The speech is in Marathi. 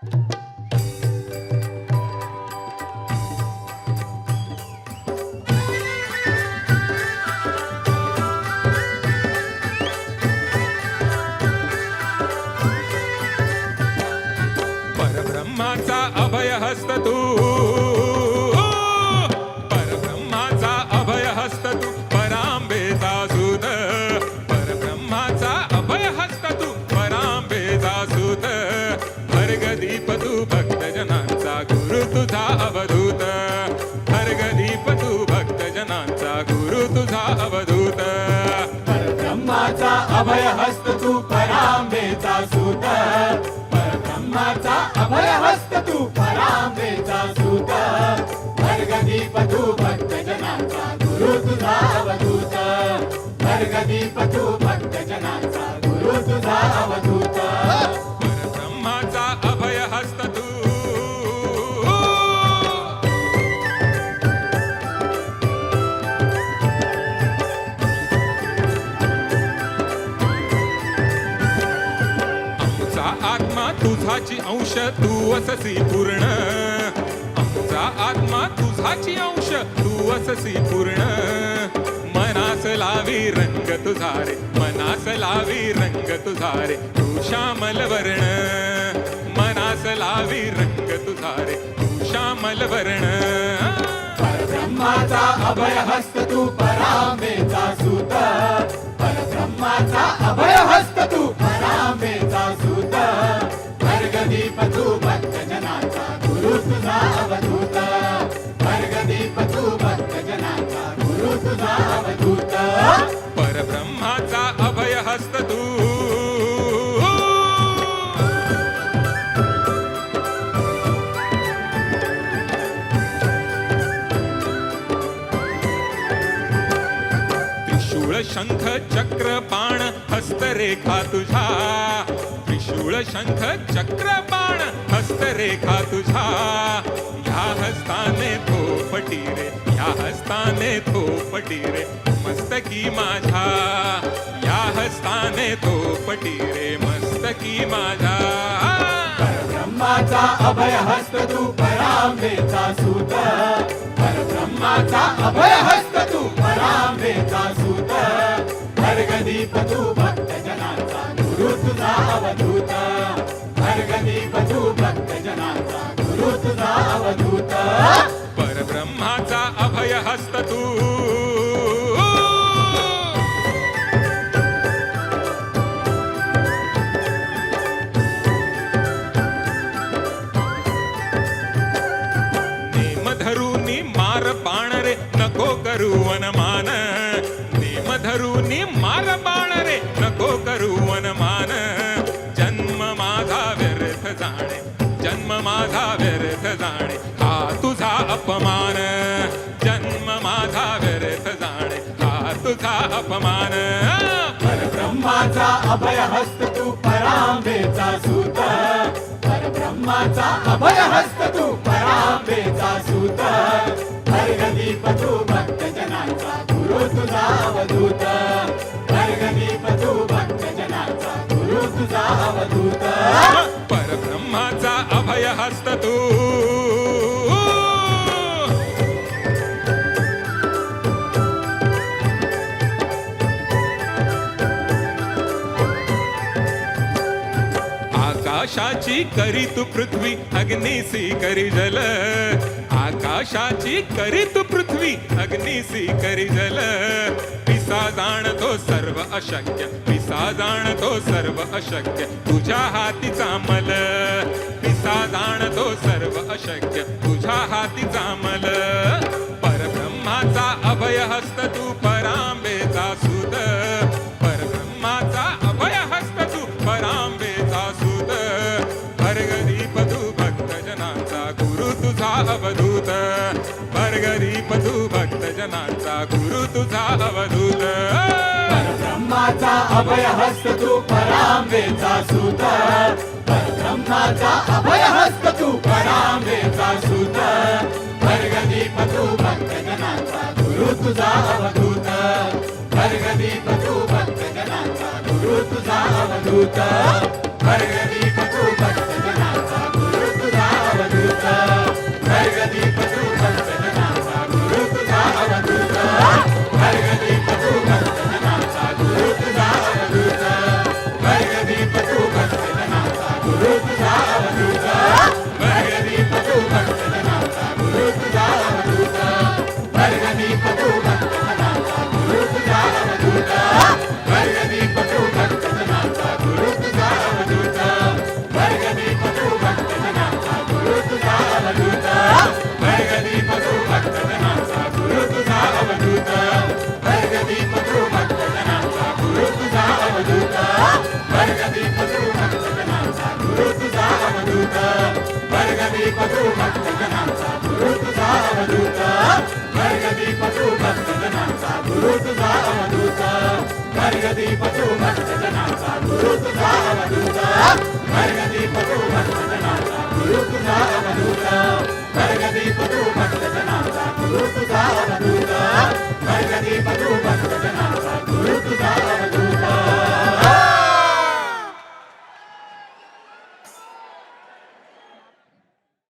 परब्रह्माचा अभय हस्त तू. तुझाची अंश तू अससी पूर्ण. आमचा आत्मा तुझाची अंश तू अससी पूर्ण. मनास लावी रंग तुझा रे मनास लावी रंग तुझा रे तू श्यामल वर्ण मनास लावी रंग तुझा रे तू श्यामल वर्ण परब्रह्माचा अभय हस्त तू परामेचा सूत. परब्रह्माचा अभय हस्त तू परामेचा सूत. शंख चक्र बाण हस्तरेखा तुझा. त्रिशूळ शंख चक्र बाण हस्तरेखा तुझा. ह्या हस्ताने थोपटी रे ह्या हस्ताने थोपटी रे मस्तकी माझा. या हस्ताने थोपटी रे मस्तकी माझा. ब्रह्माचा अभय हस्त तू परामेचा सूत. ब्रह्माचा अभय हस्त भर्गदीप तू भक्तजनाचा गुरु तुझा अवधूत भर्गदीप तू भक्तजनाचा गुरु तुझा अवधूत धरूनी मार बाण रे. नको करू वनमान. जन्म माझा व्यर्थ जाणे. जन्म माझा व्यर्थ जाणे. हा तुझा अपमान. जन्म माझा व्यर्थ जाणे. हा तुझा अपमान. परब्रह्माचा अभय तू परांबेचा सूत. परब्रह्माचा अभय तू अभय तू. आकाशाची करी तू पृथ्वी अग्निसी करी जल. आकाशाची करी तू पृथ्वी अग्निसी करी जल. पिसा जाणतो सर्व अशक्य पिसा जाणतो सर्व अशक्य तुझ्या हातीचा मल. पिसा जाणतो सर्व अशक्य. तुझ्या हाती जामल परब्रह्माचा अभय हस्त तू परांबेचा सुद. परब्रह्माचा अभय हस्त तू परांबेचा सुद. भर्गदीप तू भक्तजनाचा गुरु तुझा अवधूत. भर्गदीप तू भक्तजनाचा गुरु तुझा अवधूत. परब्रह्माचा अभय हस्त तू परांबेचा सुत तुझा अवधूत भर्गदीप तू भक्तजनाचा गुरु तुझा अवधूत भर्गदीप ஜெகதீப